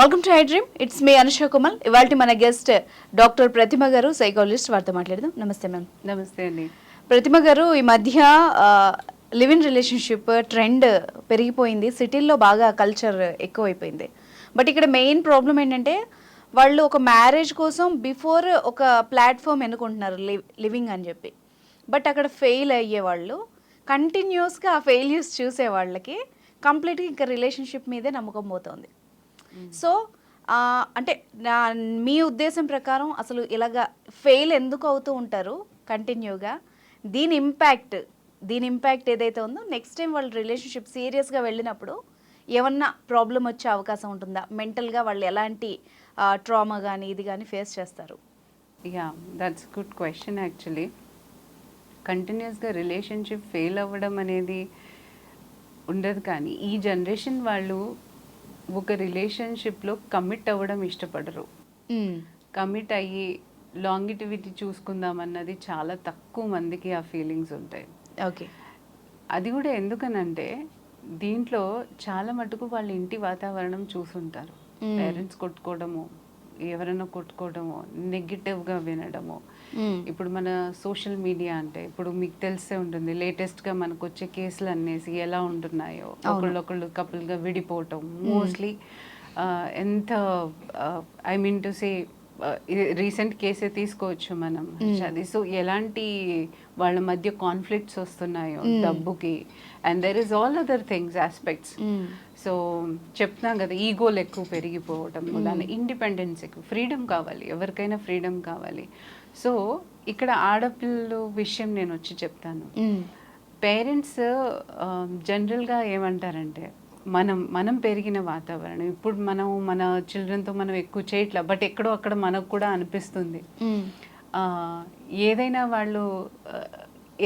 Welcome to I Dream it's me Anusha Kumal ఇవాళ మన guest doctor ప్రతిమ గారు psychologist వారితో మాట్లాడదాం. నమస్తే మ్యామ్ నమస్తే అండి. ప్రతిమ గారు ఈ మధ్య లివ్ ఇన్ రిలేషన్షిప్ ట్రెండ్ పెరిగిపోయింది. సిటీల్లో బాగా కల్చర్ ఎక్కువైపోయింది. బట్ ఇక్కడ మెయిన్ ప్రాబ్లం ఏంటంటే వాళ్ళు ఒక మ్యారేజ్ కోసం బిఫోర్ ఒక ప్లాట్ఫామ్ ఎన్నుకుంటున్నారు లివ్ లివింగ్ అని చెప్పి. బట్ అక్కడ ఫెయిల్ అయ్యే వాళ్ళు కంటిన్యూస్గా ఆ ఫెయిల్యూస్ చూసే వాళ్ళకి కంప్లీట్గా ఇంకా రిలేషన్షిప్ మీదే నమ్మకం పోతుంది. సో అంటే నా మీ ఉద్దేశం ప్రకారం అసలు ఇలాగా ఫెయిల్ ఎందుకు అవుతూ ఉంటారు కంటిన్యూగా? దీని ఇంపాక్ట్ దీని ఇంపాక్ట్ ఏదైతే ఉందో నెక్స్ట్ టైం వాళ్ళు రిలేషన్షిప్ సీరియస్గా వెళ్ళినప్పుడు ఏమన్నా ప్రాబ్లం వచ్చే అవకాశం ఉంటుందా? మెంటల్గా వాళ్ళు ఎలాంటి ట్రామా కానీ ఇది కానీ ఫేస్ చేస్తారు? Yeah that's good question actually. కంటిన్యూస్గా రిలేషన్షిప్ ఫెయిల్ అవ్వడం అనేది ఉండదు కానీ ఈ జనరేషన్ వాళ్ళు ఒక రిలేషన్షిప్లో కమిట్ అవ్వడం ఇష్టపడరు. కమిట్ అయ్యి లాంగిటివిటీ చూసుకుందాం అన్నది చాలా తక్కువ మందికి ఆ ఫీలింగ్స్ ఉంటాయి. ఓకే. అది కూడా ఎందుకనంటే దీంట్లో చాలా మటుకు వాళ్ళ ఇంటి వాతావరణం చూసుంటారు. పేరెంట్స్ కొట్టుకోవడము ఎవరైనా కొట్టుకోవడము నెగిటివ్గా వినడము ఇప్పుడు మన సోషల్ మీడియా అంటే ఇప్పుడు మీకు తెలిసే ఉంటుంది లేటెస్ట్గా మనకు వచ్చే కేసులు అనేసి ఎలా ఉంటున్నాయో ఒకళ్ళొకళ్ళు కపుల్గా విడిపోవటం మోస్ట్లీ ఎంత I mean to say recent కేసే తీసుకోవచ్చు మనం అది సో ఎలాంటి వాళ్ళ మధ్య కాన్ఫ్లిక్ట్స్ వస్తున్నాయో డబ్బుకి and there is all other things aspects so చెప్తున్నాం కదా ఈగోలు ఎక్కువ పెరిగిపోవటం దాని ఇండిపెండెన్స్ ఎక్కువ. ఫ్రీడమ్ కావాలి ఎవరికైనా ఫ్రీడమ్ కావాలి. సో ఇక్కడ ఆడపిల్లలు విషయం నేను వచ్చి చెప్తాను. పేరెంట్స్ జనరల్గా ఏమంటారంటే మనం మనం పెరిగిన వాతావరణం ఇప్పుడు మనం మన చిల్డ్రన్తో మనం ఎక్కువ చేయట్లే బట్ ఎక్కడో అక్కడ మనకు కూడా అనిపిస్తుంది. ఏదైనా వాళ్ళు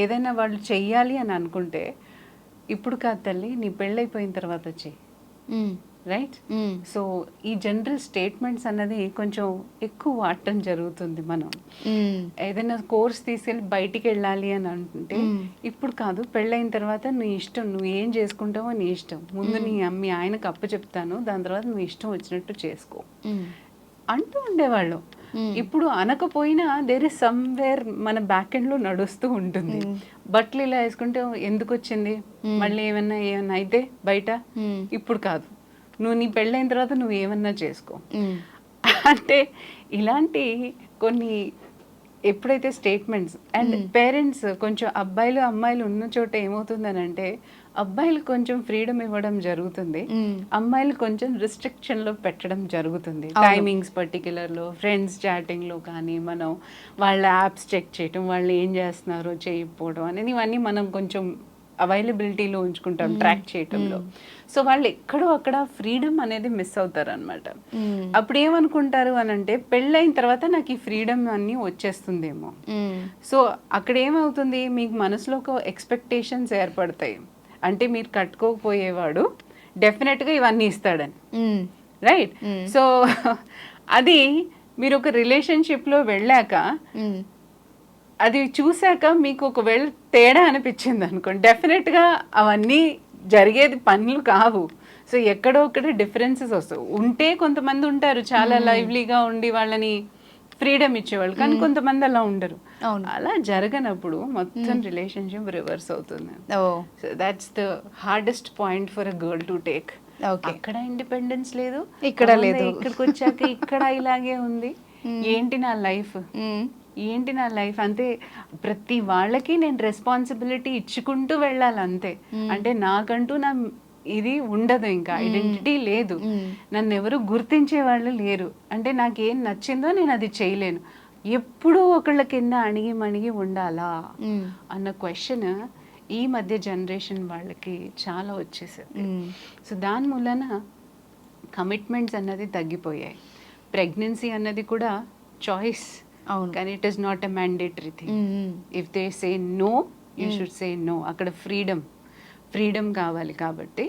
ఏదైనా వాళ్ళు చెయ్యాలి అని అనుకుంటే ఇప్పుడు కాదు తల్లి నీ పెళ్ళైపోయిన తర్వాత చెయ్యి. రైట్ సో ఈ జనరల్ స్టేట్మెంట్స్ అన్నది కొంచెం ఎక్కువ వాడటం జరుగుతుంది మనం. ఏదైనా కోర్స్ తీసుకెళ్ళి బయటికి వెళ్ళాలి అని అంటుంటే ఇప్పుడు కాదు పెళ్ళైన తర్వాత నీ ఇష్టం నువ్వు ఏం చేసుకుంటావో నీ ఇష్టం. ముందు నీ మీ ఆయనకు అప్పు చెప్తాను దాని తర్వాత నువ్వు ఇష్టం వచ్చినట్టు చేసుకో. అంటూ ఉండేవాళ్ళు. ఇప్పుడు అనకపోయినా దేర్ ఇస్ సమ్వేర్ మన బ్యాక్ ఎండ్లో నడుస్తూ ఉంటుంది. బట్టలు ఇలా వేసుకుంటే ఎందుకు వచ్చింది? మళ్ళీ ఏమన్నా ఏమన్నా అయితే బయట? ఇప్పుడు కాదు. నువ్వు నీ పెళ్ళైన తర్వాత నువ్వు ఏమన్నా చేసుకో. అంటే ఇలాంటి కొన్ని ఎప్పుడైతే స్టేట్మెంట్స్ అండ్ పేరెంట్స్ కొంచెం అబ్బాయిలు అమ్మాయిలు ఉన్న చోట ఏమవుతుందని అంటే అబ్బాయిలు కొంచెం ఫ్రీడమ్ ఇవ్వడం జరుగుతుంది. అమ్మాయిలు కొంచెం రిస్ట్రిక్షన్లో పెట్టడం జరుగుతుంది. టైమింగ్స్ పర్టికులర్లో ఫ్రెండ్స్ చాటింగ్లో కానీ మనం వాళ్ళ యాప్స్ చెక్ చేయటం వాళ్ళు ఏం చేస్తున్నారో చేయకపోవడం అనేది ఇవన్నీ మనం కొంచెం అవైలబిలిటీలో ఉంచుకుంటాం ట్రాక్ చేయటంలో. సో వాళ్ళు ఎక్కడో అక్కడ ఫ్రీడమ్ అనేది మిస్ అవుతారు అనమాట అప్పుడు ఏమనుకుంటారు అని అంటే పెళ్ళైన తర్వాత నాకు ఈ ఫ్రీడమ్ అన్నీ వచ్చేస్తుందేమో. సో అక్కడ ఏమవుతుంది? మీకు మనసులో ఒక ఎక్స్పెక్టేషన్స్ ఏర్పడతాయి. అంటే మీరు కట్టుకోకపోయేవాడు డెఫినెట్గా ఇవన్నీ ఇస్తాడని. రైట్ సో అది మీరు ఒక రిలేషన్షిప్లో వెళ్ళాక అది చూశాక మీకు ఒకవేళ తేడా అనిపించింది అనుకోండి. డెఫినెట్గా అవన్నీ జరిగేది పనులు కావు. సో ఎక్కడో ఒకటి డిఫరెన్సెస్ వస్తాయి. ఉంటే కొంతమంది ఉంటారు. చాలా లైవ్లీగా ఉండి వాళ్ళని ఫ్రీడమ్ ఇచ్చేవాళ్ళు. కానీ కొంతమంది అలా ఉండరు. అవును. అలా జరగనప్పుడు మొత్తం రిలేషన్షిప్ రివర్స్ అవుతుంది. So that's the hardest point for a girl to take okay అక్కడ ఇండిపెండెన్స్ లేదు. ఇక్కడ లేదు. ఇక్కడికి వచ్చాక ఇక్కడ ఇలాగే ఉంది. ఏంటి నా లైఫ్ ఏంటి నా లైఫ్? అంతే ప్రతి వాళ్ళకి నేను రెస్పాన్సిబిలిటీ ఇచ్చుకుంటూ వెళ్ళాలి అంతే అంటే నాకంటూ నా ఇది ఉండదు ఇంకా. ఐడెంటిటీ లేదు. నన్ను ఎవరు గుర్తించే వాళ్ళు లేరు. అంటే నాకేం నచ్చిందో నేను అది చేయలేను. ఎప్పుడూ ఒకళ్ళ కింద అణిగి మణిగి ఉండాలా? అన్న క్వశ్చన్ ఈ మధ్య జనరేషన్ వాళ్ళకి చాలా వచ్చేసింది. సో దాని మూలన కమిట్మెంట్స్ అన్నది తగ్గిపోయాయి. ప్రెగ్నెన్సీ అన్నది కూడా చాయిస్ కానీ it is not a mandatory thing if they say no you should say no అక్కడ ఫ్రీడమ్ ఫ్రీడమ్ కావాలి కాబట్టి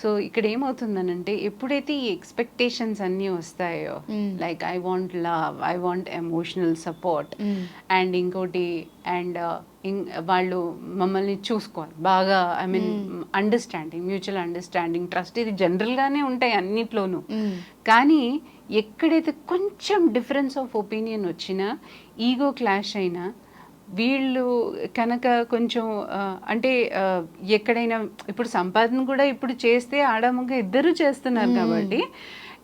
సో ఇక్కడ ఏమవుతుందనంటే ఎప్పుడైతే ఈ ఎక్స్పెక్టేషన్స్ అన్నీ వస్తాయో. Like I want love I want emotional support. And ఇంకోటి అండ్ వాళ్ళు మమ్మల్ని చూసుకోవాలి బాగా I mean understanding mutual understanding trust ఇది జనరల్గానే ఉంటాయి అన్నిట్లోనూ. కానీ ఎక్కడైతే కొంచెం డిఫరెన్స్ ఆఫ్ ఒపీనియన్ వచ్చినా ఈగో క్లాష్ అయినా వీళ్ళు కనుక కొంచెం అంటే ఎక్కడైనా ఇప్పుడు సంపాదన కూడా ఇప్పుడు చేస్తే ఆడమగ ఇద్దరు చేస్తున్నారు కాబట్టి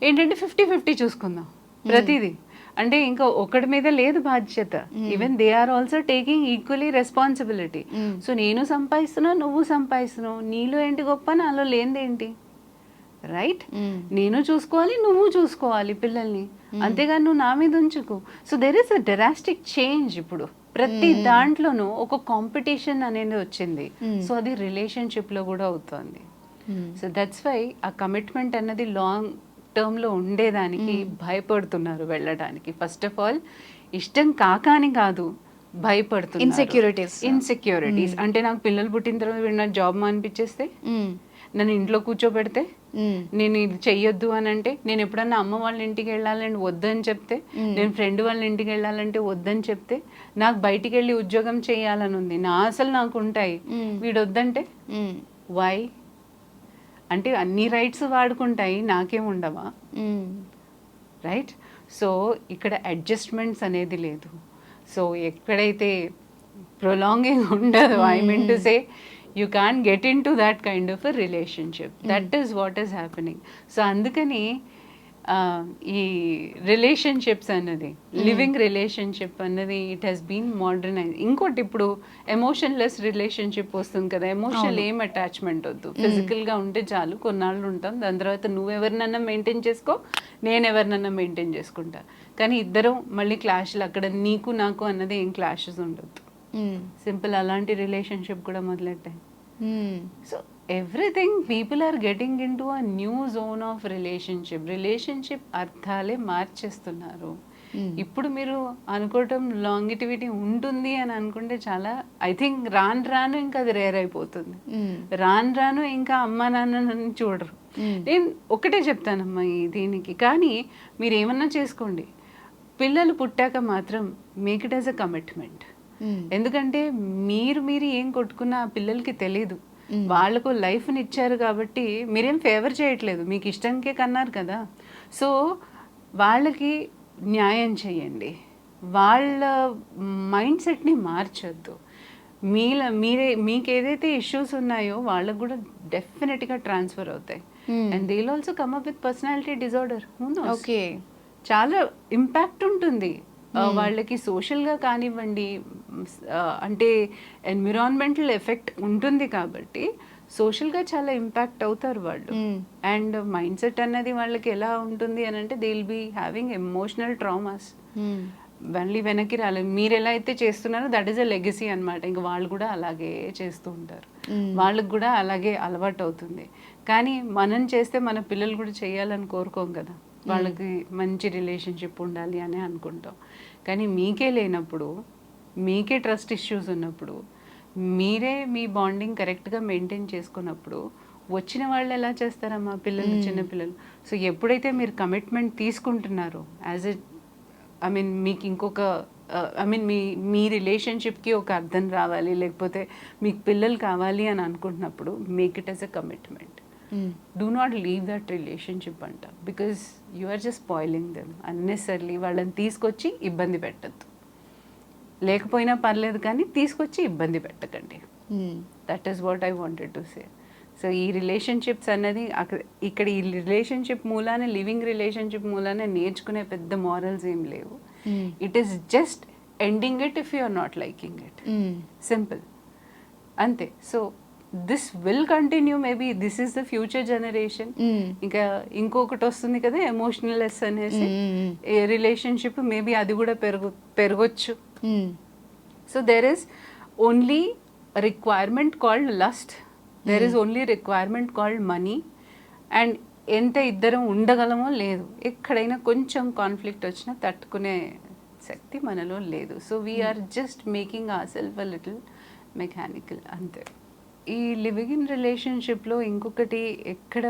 ఏంటంటే ఫిఫ్టీ ఫిఫ్టీ చూసుకుందాం ప్రతిదీ. అంటే ఇంకా ఒకటి మీద లేదు బాధ్యత. Even they are also taking equally responsibility. So నేను సంపాదిస్తున్నావు నువ్వు సంపాదిస్తున్నావు. నీలో ఏంటి గొప్ప నాలో లేనిదేంటి? రైట్. నేను చూసుకోవాలి నువ్వు చూసుకోవాలి పిల్లల్ని. అంతేగాని నువ్వు నా మీద ఉంచుకు. So there is a drastic change ఇప్పుడు. ప్రతి దాంట్లోనూ ఒక కాంపిటీషన్ అనేది వచ్చింది. సో అది రిలేషన్షిప్లో కూడా అవుతుంది. సో దట్స్ వై ఆ కమిట్మెంట్ అన్నది లాంగ్ టర్మ్లో ఉండేదానికి భయపడుతున్నారు వెళ్ళడానికి ఫస్ట్ ఆఫ్ ఆల్ ఇష్టం కాక అని కాదు భయపడుతున్నారు Insecurities. ఇన్సెక్యూరిటీస్ అంటే నాకు పిల్లలు పుట్టిన తర్వాత జాబ్ మానిపించేస్తే. నన్ను ఇంట్లో కూర్చోబెడితే. నేను ఇది చెయ్యొద్దు అని అంటే నేను ఎప్పుడన్నా అమ్మ వాళ్ళ ఇంటికి వెళ్ళాలని వద్దని చెప్తే. నేను ఫ్రెండ్ వాళ్ళ ఇంటికి వెళ్ళాలంటే వద్దని చెప్తే నాకు బయటికి వెళ్ళి ఉద్యోగం చేయాలని ఉంది నా అసలు నాకు ఉంటాయి. వీడు వద్దంటే. వై అంటే అన్ని రైట్స్ వాడుకుంటాయి నాకేం ఉండవా. రైట్ సో ఇక్కడ అడ్జస్ట్మెంట్స్ అనేది లేదు సో ఎక్కడైతే ప్రొలాంగింగ్ ఉండదు I mean to say you can get in to that kind of relationship that is what is happening so అందుకని ఈ రిలేషన్షిప్స్ అన్నది లివింగ్ రిలేషన్షిప్ అన్నది ఇట్ హెస్ బీన్ మోడర్నైజ్ ఇంకోటి ఇప్పుడు ఎమోషన్లెస్ రిలేషన్షిప్ వస్తుంది కదా ఎమోషనల్ ఏం అటాచ్మెంట్ వద్దు. ఫిజికల్గా ఉంటే చాలు కొన్నాళ్ళు ఉంటాం దాని తర్వాత నువ్వు ఎవరినన్నా మెయింటైన్ చేసుకో నేను ఎవరినన్నా మెయింటైన్ చేసుకుంటా. కానీ ఇద్దరం మళ్ళీ క్లాష్లు అక్కడ నీకు నాకు అన్నది ఏం క్లాషెస్ ఉండొద్దు. సింపుల్ అలాంటి రిలేషన్షిప్ కూడా మొదలెట్టాయి. So everything people are getting in to a new zone of relationship relationship అర్థాలే మార్చేస్తున్నారు Mm. ఇప్పుడు మీరు అనుకోవటం లాంగిటివిటీ ఉంటుంది అని అనుకుంటే చాలా ఐ థింక్ రాను రాను ఇంకా అది రేర్ అయిపోతుంది Mm. రాను రాను ఇంకా అమ్మ నాన్నని చూడరు. నేను ఒకటే చెప్తానమ్మా ఈ దీనికి కానీ మీరు ఏమన్నా చేసుకోండి పిల్లలు పుట్టాక మాత్రం make it as a commitment. ఎందుకంటే మీరు మీరు ఏం కొట్టుకున్నా పిల్లలకి తెలియదు Mm. వాళ్ళకు లైఫ్ని ఇచ్చారు కాబట్టి మీరేం ఫేవర్ చేయట్లేదు. మీకు ఇష్టంకే కన్నారు కదా. సో వాళ్ళకి న్యాయం చేయండి. వాళ్ళ మైండ్ సెట్ని మార్చొద్దు. మీల మీరే మీకు ఏదైతే ఇష్యూస్ ఉన్నాయో వాళ్ళకు కూడా డెఫినెట్గా ట్రాన్స్ఫర్ అవుతాయి. Hmm. And they also come up with personality disorder Okay. చాలా ఇంపాక్ట్ ఉంటుంది. ఆ, వాళ్ళకి సోషల్గా కానివ్వండి అంటే ఎన్విరాన్మెంటల్ ఎఫెక్ట్ ఉంటుంది కాబట్టి సోషల్గా చాలా ఇంపాక్ట్ అవుతారు వాళ్ళు. అండ్ మైండ్ సెట్ అన్నది వాళ్ళకి ఎలా ఉంటుంది అని అంటే they will be having emotional traumas. మళ్ళీ వెనక్కి రాలేదు. మీరు ఎలా అయితే చేస్తున్నారో దట్ ఈస్ అ లెగసీ అనమాట ఇంకా వాళ్ళు కూడా అలాగే చేస్తూ ఉంటారు. Mm. వాళ్ళకి కూడా అలాగే అలవాటు అవుతుంది. కానీ మనం చేస్తే మన పిల్లలు కూడా చేయాలని కోరుకోం కదా. వాళ్ళకి మంచి రిలేషన్షిప్ ఉండాలి అని అనుకుంటాం. కానీ మీకే లేనప్పుడు మీకే ట్రస్ట్ ఇష్యూస్ ఉన్నప్పుడు మీరే మీ బాండింగ్ కరెక్ట్గా మెయింటైన్ చేసుకున్నప్పుడు వచ్చిన వాళ్ళు ఎలా చేస్తారమ్మా పిల్లలు చిన్న పిల్లలు? సో ఎప్పుడైతే మీరు కమిట్మెంట్ తీసుకుంటున్నారో యాజ్ ఎ ఐ మీన్ మీకు ఇంకొక ఐ మీన్ మీ మీ రిలేషన్షిప్కి ఒక అర్థం రావాలి లేకపోతే మీకు పిల్లలు కావాలి అని అనుకుంటున్నప్పుడు make it as a commitment. Do not leave that relationship అంట because you are just spoiling them unnecessarily వాళ్ళని తీసుకొచ్చి ఇబ్బంది పెట్టద్దు. లేకపోయినా పర్లేదు కానీ తీసుకొచ్చి ఇబ్బంది పెట్టకండి. That is what I wanted to say so ఈ రిలేషన్షిప్స్ అన్నది అక్కడ ఇక్కడ ఈ రిలేషన్షిప్ మూలానే లివింగ్ రిలేషన్షిప్ మూలానే నేర్చుకునే పెద్ద మారల్స్ ఏం లేవు. It is just ending it if you are not liking it. Simple అంతే. So this will continue maybe this is the future generation. ఇంకా ఇంకొకటి వస్తుంది కదా ఎమోషనల్ లెస్ అనేసి. రిలేషన్షిప్ మేబీ అది కూడా పెరుగు పెరగొచ్చు. Mm. So there is only requirement called lust there is only requirement called money and ఎంత ఇద్దరం ఉండగలమో లేదు. ఎక్కడైనా కొంచెం కాన్ఫ్లిక్ట్ వచ్చినా తట్టుకునే శక్తి మనలో లేదు. So we are just making our self a little mechanical అంతే. ఈ లివింగ్ ఇన్ రిలేషన్షిప్లో ఇంకొకటి ఎక్కడ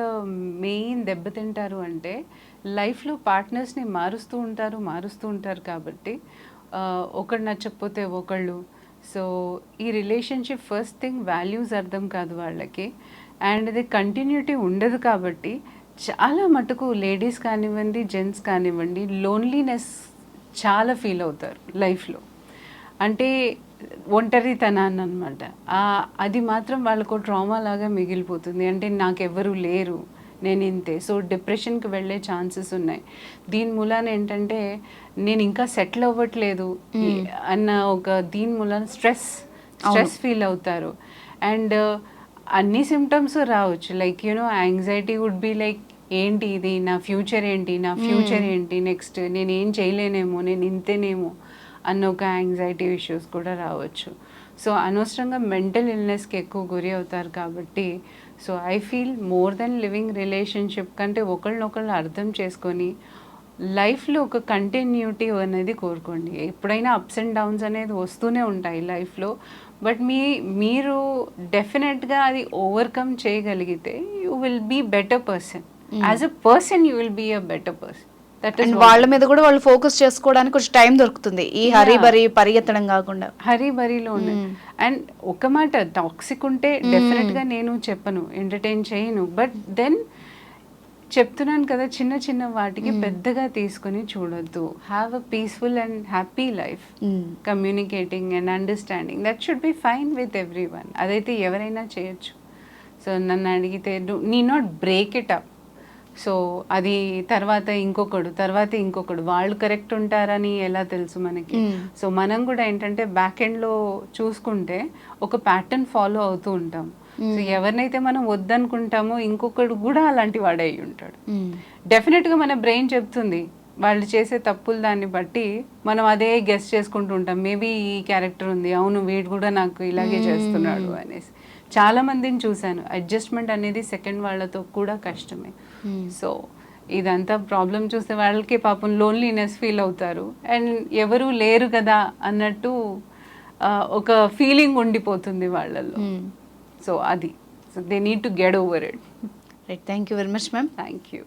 మెయిన్ దెబ్బతింటారు అంటే లైఫ్లో పార్ట్నర్స్ని మారుస్తూ ఉంటారు మారుస్తూ ఉంటారు కాబట్టి ఆ, ఒకడు నచ్చకపోతే ఒకళ్ళు. సో ఈ రిలేషన్షిప్ ఫస్ట్ థింగ్ వాల్యూస్ అర్థం కాదు వాళ్ళకి. అండ్ ఇది కంటిన్యూటీ ఉండదు కాబట్టి చాలా మటుకు లేడీస్ కానివ్వండి జెంట్స్ కానివ్వండి లోన్లీనెస్ చాలా ఫీల్ అవుతారు లైఫ్లో అంటే ఒంటరితనాన్ని అనమాట అది మాత్రం వాళ్ళకు ట్రామా లాగా మిగిలిపోతుంది. అంటే నాకెవ్వరూ లేరు. నేను ఇంతే. సో డిప్రెషన్కి వెళ్ళే ఛాన్సెస్ ఉన్నాయి. దీని మూలాన ఏంటంటే నేను ఇంకా సెటిల్ అవ్వట్లేదు అన్న ఒక దీని మూలాన స్ట్రెస్ స్ట్రెస్ ఫీల్ అవుతారు. అండ్ అన్ని సిమ్టమ్స్ రావచ్చు. Like you know anxiety would be like ఏంటి ఇది? నా ఫ్యూచర్ ఏంటి? నా ఫ్యూచర్ ఏంటి? నెక్స్ట్ నేను ఏం చేయలేనేమో నేను ఇంతేనేమో అన్న ఒక యాంగ్జైటీ ఇష్యూస్ కూడా రావచ్చు. సో అనవసరంగా మెంటల్ ఇల్నెస్కి ఎక్కువ గురి అవుతారు కాబట్టి so I feel more than living relationship కంటే ఒకళ్ళనొకళ్ళు అర్థం చేసుకొని లైఫ్లో ఒక కంటిన్యూటీ అనేది కోరుకోండి. ఎప్పుడైనా అప్స్ అండ్ డౌన్స్ అనేది వస్తూనే ఉంటాయి లైఫ్లో. బట్ మీ మీరు డెఫినెట్గా అది ఓవర్కమ్ చేయగలిగితే you will be better person as a person you will be a better person and వాళ్ళ మీద కూడా వాళ్ళు ఫోకస్ చేసుకోవడానికి కొంచెం టైం దొరుకుతుంది. ఈ హరీ బరీ పరిగెత్తడం కాకుండా. హరీ బరీలో అండ్ ఒక మాట టాక్సిక్ ఉంటే డెఫినెట్గా నేను చెప్పను ఎంటర్టైన్ చేయను. బట్ దెన్ చెప్తున్నాను కదా చిన్న చిన్న వాటికి పెద్దగా తీసుకొని చూడొద్దు. Have a peaceful and happy life. Communicating and understanding that should be fine with everyone అదైతే ఎవరైనా చేయొచ్చు. సో నన్ను అడిగితే need not break it up so అది తర్వాత ఇంకొకడు తర్వాత ఇంకొకడు. వాళ్ళు కరెక్ట్ ఉంటారని ఎలా తెలుసు మనకి? Mm. సో మనం కూడా ఏంటంటే బ్యాక్ ఎండ్లో చూసుకుంటే ఒక ప్యాటర్న్ ఫాలో అవుతూ ఉంటాం. సో ఎవరినైతే మనం వద్దనుకుంటామో ఇంకొకడు కూడా అలాంటి వాడే అయి ఉంటాడు. Mm. డెఫినెట్గా మన బ్రెయిన్ చెప్తుంది వాళ్ళు చేసే తప్పులు దాన్ని బట్టి మనం అదే గెస్ చేసుకుంటూ ఉంటాం. మేబీ ఈ క్యారెక్టర్ ఉంది అవును వీడు కూడా నాకు ఇలాగే చేస్తున్నాడు అనేసి. చాలా మందిని చూశాను. అడ్జస్ట్మెంట్ అనేది సెకండ్ వాళ్ళతో కూడా కష్టమే. సో ఇదంతా ప్రాబ్లం చూస్తే వాళ్ళకి పాపం లోన్లీనెస్ ఫీల్ అవుతారు. అండ్ ఎవరు లేరు కదా అన్నట్టు ఒక ఫీలింగ్ ఉండిపోతుంది వాళ్ళల్లో. సో అది. So they need to get over it right thank you very much ma'am thank you